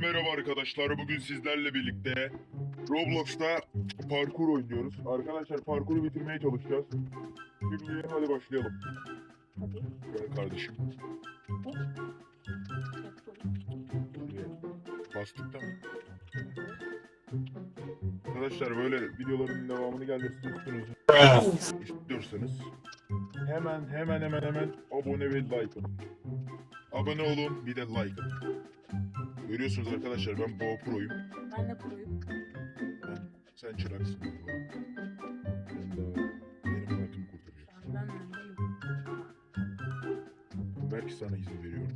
merhaba arkadaşlar. Bugün sizlerle birlikte Roblox'ta parkur oynuyoruz. Arkadaşlar parkuru bitirmeye çalışacağız. Şimdi hadi başlayalım. Hadi. Gel kardeşim. Bastık da? Arkadaşlar böyle videoların devamını gelmesini istiyorsanız, hemen hemen hemen hemen abone ve like. Abone olun bir de like. Görüyorsunuz arkadaşlar ben Boğa Pro'yum. Ben de kuruyum. Ben, sen çıraksın. Ben de benim hayatımı kurtarıyorsun. Ben öndeyim. Belki sana izin veriyorum.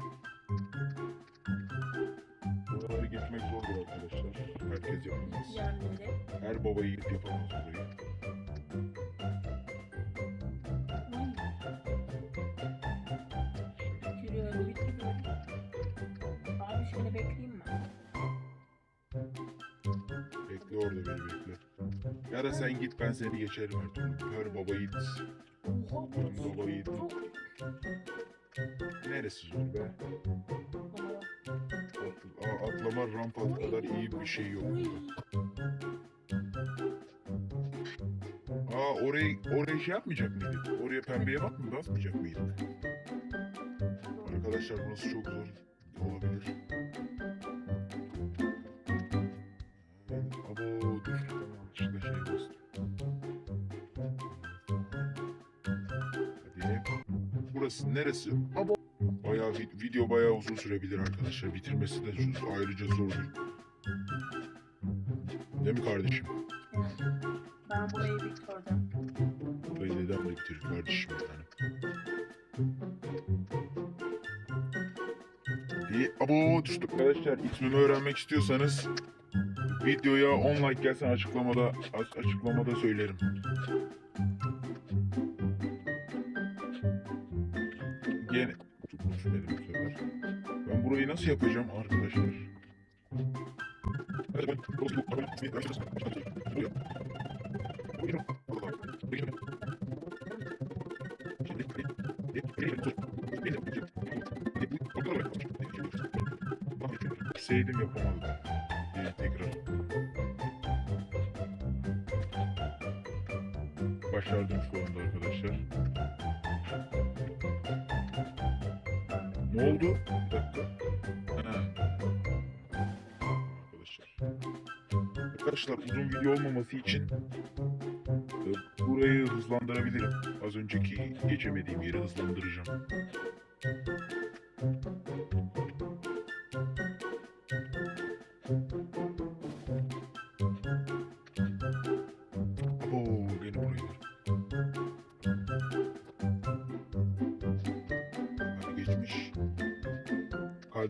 Buraları geçmek zordur arkadaşlar. Herkes yapamaz. Yerleri. Her baba yiğit yapamaz burayı. Ya da sen git ben seni geçerim türlü. Her baba yiğit. Ben baba yiğit. Neresi zor be? Baba. At- a- Atlama rampa kadar iyi bir şey yok. Uy. Aa orayı oraya şey yapmayacak mıydık? Oraya pembeye bak mı basmayacak mıydık? Arkadaşlar burası çok zor olabilir. Burası neresi? Abo. Bayağı vi- video bayağı uzun sürebilir arkadaşlar. Bitirmesi de ayrıca zordur. Değil mi kardeşim? Ben burayı bitirdim. Burayı neden de bitirir kardeşim. Bir abo düştük. Arkadaşlar ismimi öğrenmek istiyorsanız videoya 10 like gelsin açıklamada aç- açıklamada söylerim. Düşmedim bu sefer. Ben burayı nasıl yapacağım arkadaşlar? Sevdim yapamadım. Ee, tekrar. Başardım şu anda arkadaşlar. Ne oldu? Bir dakika. Arkadaşlar. Arkadaşlar uzun video olmaması için e, burayı hızlandırabilirim. Az önceki geçemediğim yeri hızlandıracağım.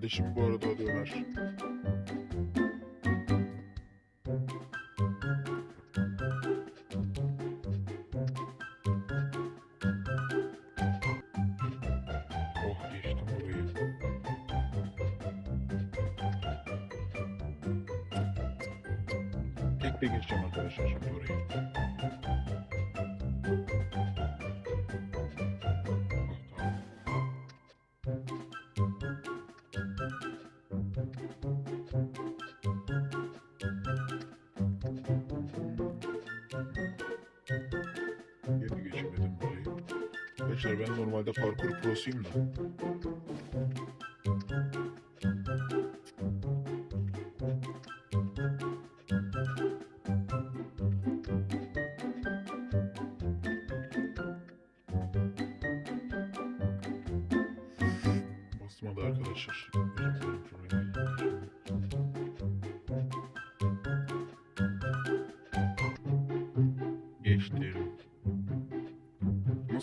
Kardeşim bu arada Ömer. Oh geçtim burayı. Tek de geçeceğim arkadaşlar şimdi orayı. Arkadaşlar ben normalde parkur prosuyum da. Basmadı arkadaşlar.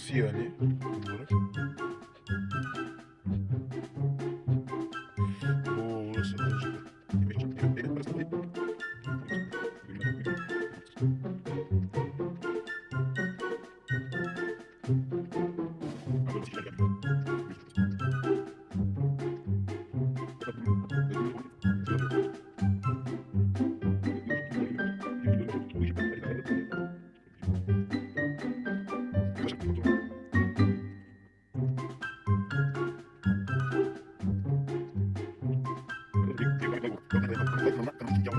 Nasıl yani? Olarak? Oo burası azıcık. abone ve like olmak kanalımızın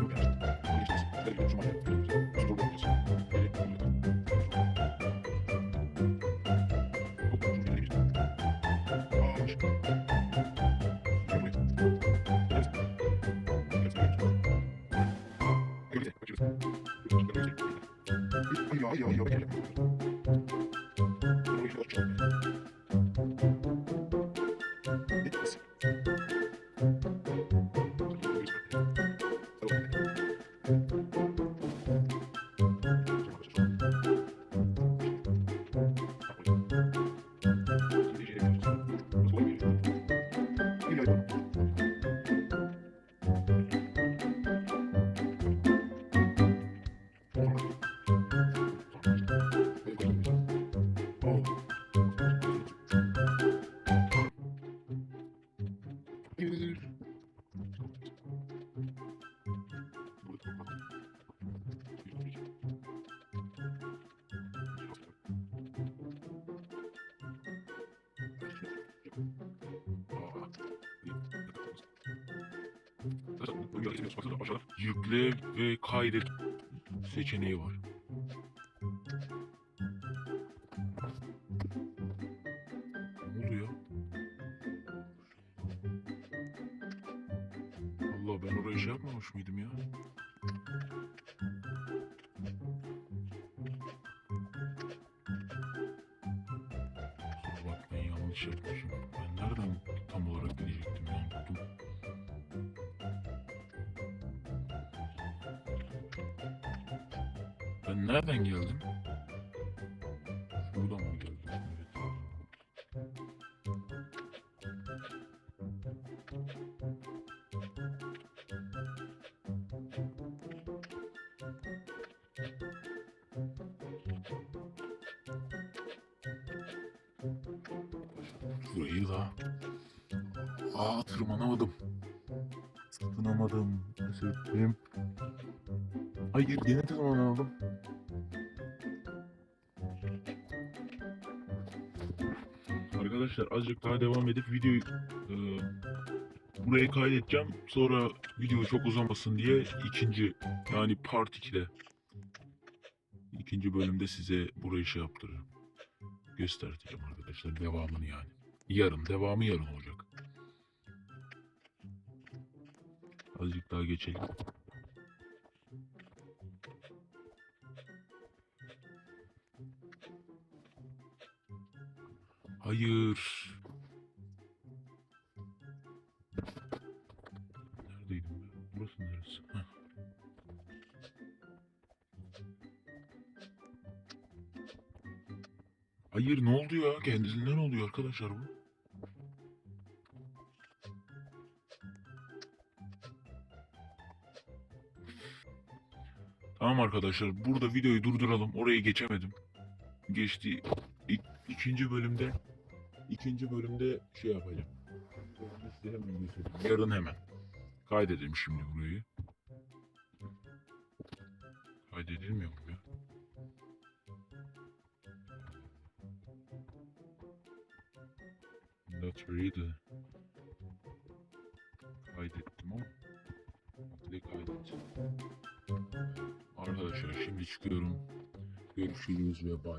Yükle ve kaydet seçeneği var. Ne oluyor? Allah ben oraya şey yapmamış mıydım ya? Kusura bakmayın yanlış yapmışım. Ben nereden tam olarak gidecektim ya unuttum. Nereden geldim? Buradan mı geldim? Burayı da... Aa tırmanamadım. Tutunamadım. Sebebim... Hayır yine tırmanamadım. Arkadaşlar azıcık daha devam edip videoyu e, buraya kaydedeceğim. Sonra video çok uzamasın diye ikinci yani part 2'de ikinci bölümde size burayı şey yaptırırım. Göstereceğim arkadaşlar devamını yani. Yarın devamı yarın olacak. Azıcık daha geçelim. Hayır. Neredeydim ben? Burası neresi? Heh. Hayır ne oldu ya? Kendisinden oluyor arkadaşlar bu. Tamam arkadaşlar burada videoyu durduralım. Oraya geçemedim. Geçti. İk, ikinci bölümde ikinci bölümde şey yapacağım. Hemen göstereyim. Yarın hemen. Kaydedelim şimdi burayı. Kaydedilmiyor mu ya? Not ready. Kaydettim ama. Bir de kaydet. Arkadaşlar şimdi çıkıyorum. Görüşürüz ve bay.